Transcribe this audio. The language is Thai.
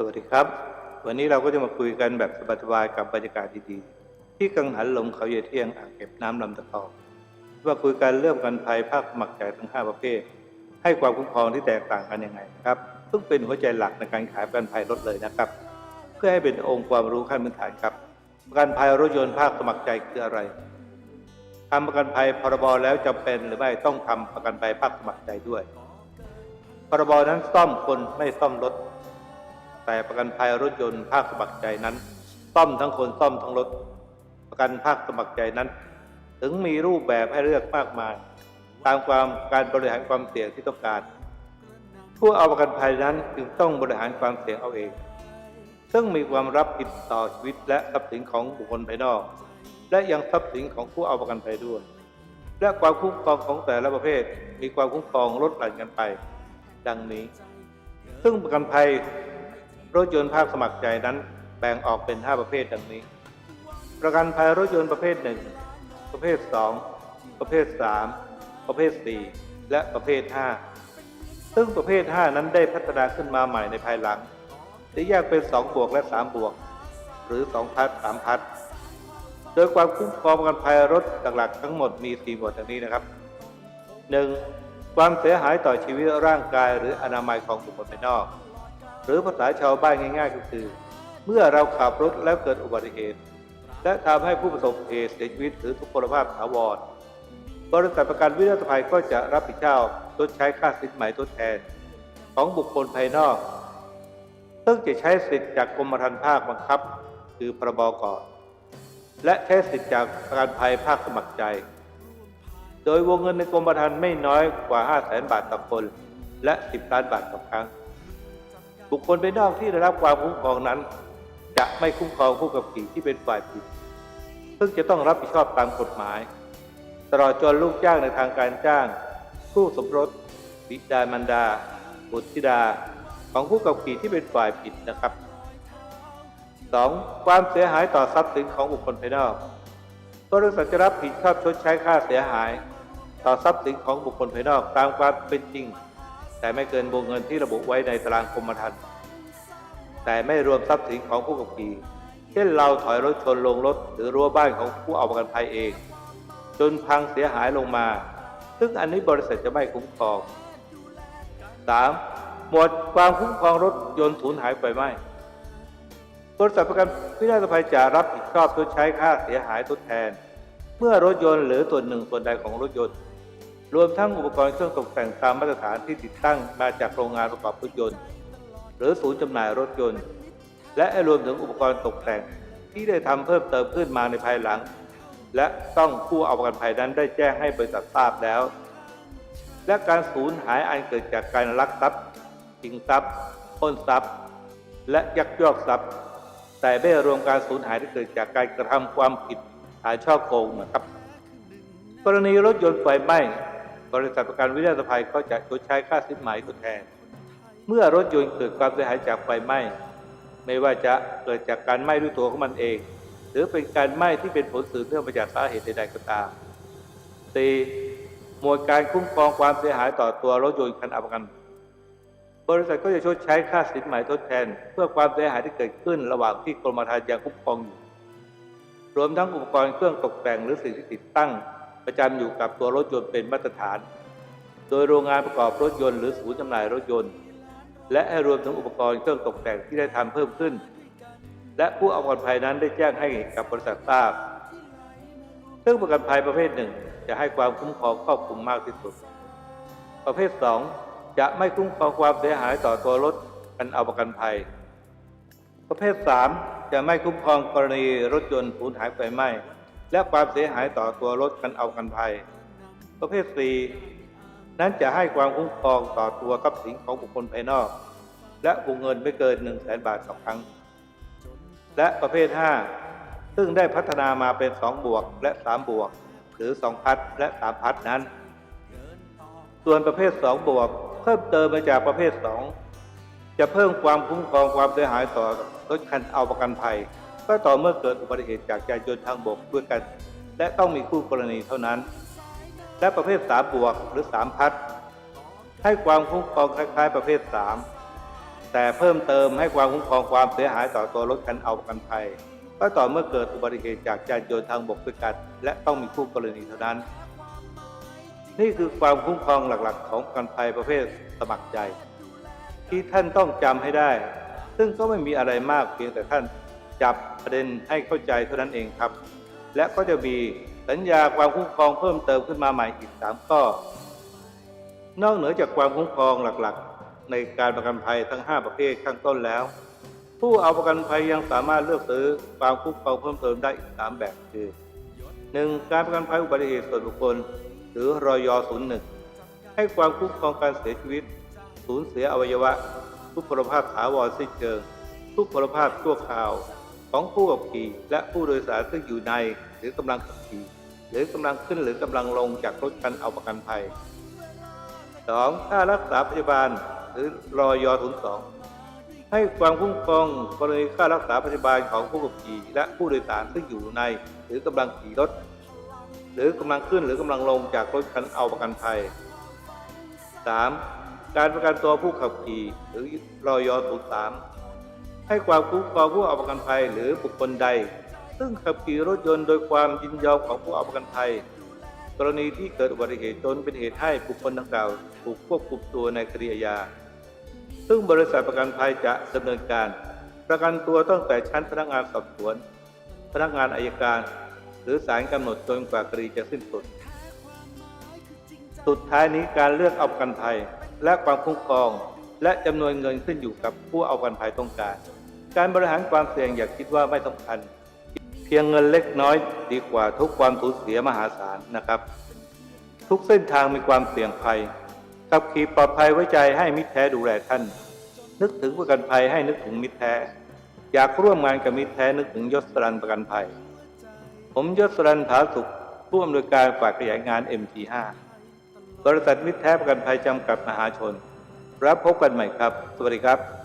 สวัสดีครับ วันนี้เราก็จะมาคุยกันแบบสบายๆกับบรรยากาศดีๆ ที่กังหันลมเขาเยเที่ยงอ่างเก็บน้ำลำตะคองมาคุยกันเรื่องกันภัยภาคสมัครใจทั้ง 5 ประเภท ให้ความคุ้มครองที่แตกต่างกันยังไงนะครับซึ่งเป็นหัวใจหลักในการขายประกันภัยรถเลยนะครับ เพื่อให้เป็นองค์ความรู้ขั้นพื้นฐานครับประกันภัยรถยนต์ภาคสมัครใจคืออะไรทำประกันภัยพรบแล้วจำเป็นหรือไม่ต้องทำประกันภัยภาคสมัครใจด้วยพรบนั้นซ่อมคนไม่ซ่อมรถ แต่ประกันภัยรถยนต์ภาคสมัครใจนั้นซ่อมทั้งคนซ่อมทั้งรถ ประกันภาคสมัครใจนั้น ถึงมีรูปแบบให้เลือกมากมาย ตามความการบริหารความเสี่ยงที่ต้องการ ผู้เอาประกันภัยนั้นจึงต้องบริหารความเสี่ยงเอาเอง ซึ่งมีความรับผิดต่อชีวิตและทรัพย์สินของบุคคลภายนอก และยังทรัพย์สินของผู้เอาประกันภัยด้วย และความคุ้มครองของแต่ละประเภท มีความคุ้มครองลดหลั่นกันไป ดังนี้ ซึ่งประกันภัย รถยนต์ภาคสมัครใจนั้นแบ่งออกเป็น 5 ประเภทดังนี้ ประกันภัยรถยนต์ประเภท 1 ประเภท 2 ประเภท 3 ประเภท 4 และประเภท 5 ซึ่งประเภท 5 นั้นได้พัฒนาขึ้นมาใหม่ในภายหลังจะแยกเป็น 2 บวกและ 3 บวก หรือ 2 พัด3พัดโดยความคุ้มครองประกันภัยรถหลักๆทั้งหมดมี 4 หมวดดังนี้นะครับ 1. ความเสียหายต่อชีวิตร่างกายหรืออนามัยของบุคคลภายนอก หรือภาษาชาวบ้านง่ายๆ ก็คือ เมื่อเราขับรถแล้วเกิดอุบัติเหตุ และทำให้ผู้ประสบเหตุเสียชีวิตหรือทุพพลภาพถาวรบริษัทประกันวินาศภัยก็จะรับผิดชอบชดใช้ค่าสินไหมทดแทน ของบุคคลภายนอก ซึ่งจะใช้สิทธิ์จากกรมธรรม์ภาคบังคับ คือพรบก่อน และใช้สิทธิ์จากประกันภัยภาคสมัครใจ โดยวงเงินในกรมธรรม์ไม่น้อยกว่า 5 0 0แสนบาทต่อคน และ 10 ล้านบาทต่อครั้ง บุคคลภายนอกที่ได้รับความคุ้มครองนั้น จะไม่คุ้มครองผู้ขับขี่ที่เป็นฝ่ายผิด ซึ่งจะต้องรับผิดชอบตามกฎหมาย ตลอดจนลูกจ้างในทางการจ้าง ผู้สมรสบิดามารดา บุตรธิดาของผู้ขับขี่ที่เป็นฝ่ายผิดนะครับ 2. ความเสียหายต่อทรัพย์สินของบุคคลภายนอกบริษัทจะรับผิดชอบชดใช้ค่าเสียหาย ต่อทรัพย์สินของบุคคลภายนอกตามความเป็นจริง แต่ไม่เกินวงเงินที่ระบุไว้ในตารางกรมธรรม์แต่ไม่รวมทรัพย์สินของผู้ขับขี่ เช่นเราถอยรถชนลงรถหรือรั้วบ้านของผู้เอาประกันภัยเอง จนพังเสียหายลงมา ซึ่งอันนี้บริษัทจะไม่คุ้มครอง 3. หมวดความคุ้มครองรถยนต์สูญหายไฟไหม้บริษัทประกันวินาศภัยจะรับผิดชอบชดใช้ค่าเสียหายทดแทน เมื่อรถยนต์หรือส่วนหนึ่งส่วนใดของรถยนต์ รวมทั้งอุปกรณ์เครื่องตกแต่งตามมาตรฐานที่ติดตั้งมาจากโรงงานประกอบรถยนต์ หรือศูนย์จำหน่ายรถยนต์ และรวมถึงอุปกรณ์ตกแต่งที่ได้ทำเพิ่มเติมขึ้นมาในภายหลัง และต้องผู้เอาประกันภัยนั้นได้แจ้งให้บริษัททราบแล้ว และการสูญหายอันเกิดจากการลักทรัพย์ชิงทรัพย์ปล้นทรัพย์ และยักยอกทรัพย์ แต่ไม่รวมการสูญหายที่เกิดจากการกระทำความผิดฐานช่อโกงนะครับ กรณีรถยนต์ไฟไหม้ บริษัทประกันวินาศภัยก็จะชดใช้ค่าสินไหมทดแทน เมื่อรถยนต์เกิดความเสียหายจากไฟไหม้ ไม่ว่าจะเกิดจากการไหม้ด้วยตัวของมันเอง หรือเป็นการไหม้ที่เป็นผลสืบเนื่องมาจากสาเหตุใดๆก็ตาม 4. หมวดการคุ้มครองความเสียหายต่อตัวรถยนต์คันอาประกัน บริษัทก็จะชดใช้ค่าสินไหมทดแทน เพื่อความเสียหายที่เกิดขึ้นระหว่างที่กรมธรรม์ยังคุ้มครองอยู่ รวมทั้งอุปกรณ์เครื่องตกแต่งหรือสิ่งที่ติดตั้ง ประจำอยู่กับตัวรถยนต์เป็นมาตรฐาน โดยโรงงานประกอบรถยนต์หรือศูนย์จำหน่ายรถยนต์ และให้รวมถึงอุปกรณ์เครื่องตกแต่งที่ได้ทำเพิ่มขึ้น และผู้เอาประกันภัยนั้นได้แจ้งให้กับบริษัททราบซึ่งประกันภัยประเภทหนึ่งจะให้ความคุ้มครองครอบคลุมมากที่สุด ประเภท 2 จะไม่คุ้มครองความเสียหายต่อตัวรถกันเอาประกันภัย ประเภท 3 จะไม่คุ้มครองกรณีรถยนต์สูญหายไฟไหม้ และความเสียหายต่อตัวรถกันเอากันภัย ประเภท 4 นั้นจะให้ความคุ้มครองต่อตัวทรัพย์สินของบุคคลภายนอก และวงเงินไม่เกิน 1 0 0 0 0แบาทต่อครั้ง และประเภท 5 ซึ่งได้พัฒนามาเป็น 2 บวกและ 3 บวก หรือ 2 พัดและ 3 พัดนั้น ส่วนประเภท 2 บวก เพิ่มเติมมาจากประเภท 2 จะเพิ่มความคุ้มครองความเสียหายต่อรถคันเอาประกันภัย ก็ต่อเมื่อเกิดอุบัติเหตุจากยานยนต์ทางบกด้วยกัน และต้องมีคู่กรณีเท่านั้น และประเภท3บวกหรือ3พัดให้ความคุ้มครองคล้ายๆประเภท3แต่เพิ่มเติมให้ความคุ้มครองความเสียหายต่อตัวรถคันเอากันภัยก็ต่อเมื่อเกิดอุบัติเหตุจากยานยนต์ทางบกด้วยกัน และต้องมีคู่กรณีเท่านั้น นี่คือความคุ้มครองหลักๆ ของกันภัยประเภทสมัครใจ ที่ท่านต้องจำให้ได้ ซึ่งก็ไม่มีอะไรมากเพียงแต่ท่าน จับประเด็นให้เข้าใจเท่านั้นเองครับ และก็จะมีสัญญาความคุ้มครองเพิ่มเติมขึ้นมาใหม่อีก 3 ข้อ นอกเหนือจากความคุ้มครองหลักๆ ในการประกันภัยทั้ง 5 ประเภทข้างต้นแล้ว ผู้เอาประกันภัยยังสามารถเลือกซื้อความคุ้มครองเพิ่มเติมได้อีก 3 แบบคือ 1. การประกันภัยอุบัติเหตุส่วนบุคคล หรือรอย01 ให้ความคุ้มครองการเสียชีวิต สูญเสียอวัยวะ ทุพพลภาพถาวรสิ้นเชิง ทุพพลภาพชั่วคราว ของผู้ขับขี่และผู้โดยสารซึ่งอยู่ในหรือกำลังขับขี่หรือกำลังขึ้นหรือกำลังลงจากรถคันเอาประกันภัย 2. ค่ารักษาพยาบาลหรือรอย02ให้ความคุ้มครองกรณีค่ารักษาพยาบาลของผู้ขับขี่และผู้โดยสารซึ่งอยู่ใน หรือกำลังขี่รถ หรือกำลังขึ้นหรือกำลังลงจากรถคันเอาประกันภัย 3. การประกันตัวผู้ขับขี่หรือรอย03 ให้ความคุ้มครองผู้เอาประกันภัยหรือบุคคลใด ซึ่งขับขี่รถยนต์โดยความยินยอมของผู้เอาประกันภัย กรณีที่เกิดอุบัติเหตุจนเป็นเหตุให้บุคคลดังกล่าวถูกควบคุมตัวในคดีอาญาซึ่งบริษัทประกันภัยจะดำเนินการ ประกันตัวตั้งแต่ชั้นพนักงานสอบสวน พนักงานอายการ หรือศาลกำหนดจนกว่าคดีจะสิ้นสุด สุดท้ายนี้การเลือกเอาประกันภัยและความคุ้มครอง และจำนวนเงินขึ้นอยู่กับผู้เอาประกันภัยต้องการ การบริหารความเสี่ยงอย่าคิดว่าไม่สำคัญ เพียงเงินเล็กน้อยดีกว่าทุกความสูญเสียมหาศาลนะครับ ทุกเส้นทางมีความเสี่ยงภัยขับขี่ปลอดภัยไว้ใจให้มิตรแท้ดูแลท่าน นึกถึงประกันภัยให้นึกถึงมิตรแท้ อยากร่วมงานกับมิตรแท้นึกถึงยศสรันประกันภัย ผมยศสรันผาสุขผู้อำนวยการฝายขยายงาน MT5 บริษัทมิตรแท้ประกันภัยจำกัดมหาชน รับพบกันใหม่ครับ สวัสดีครับ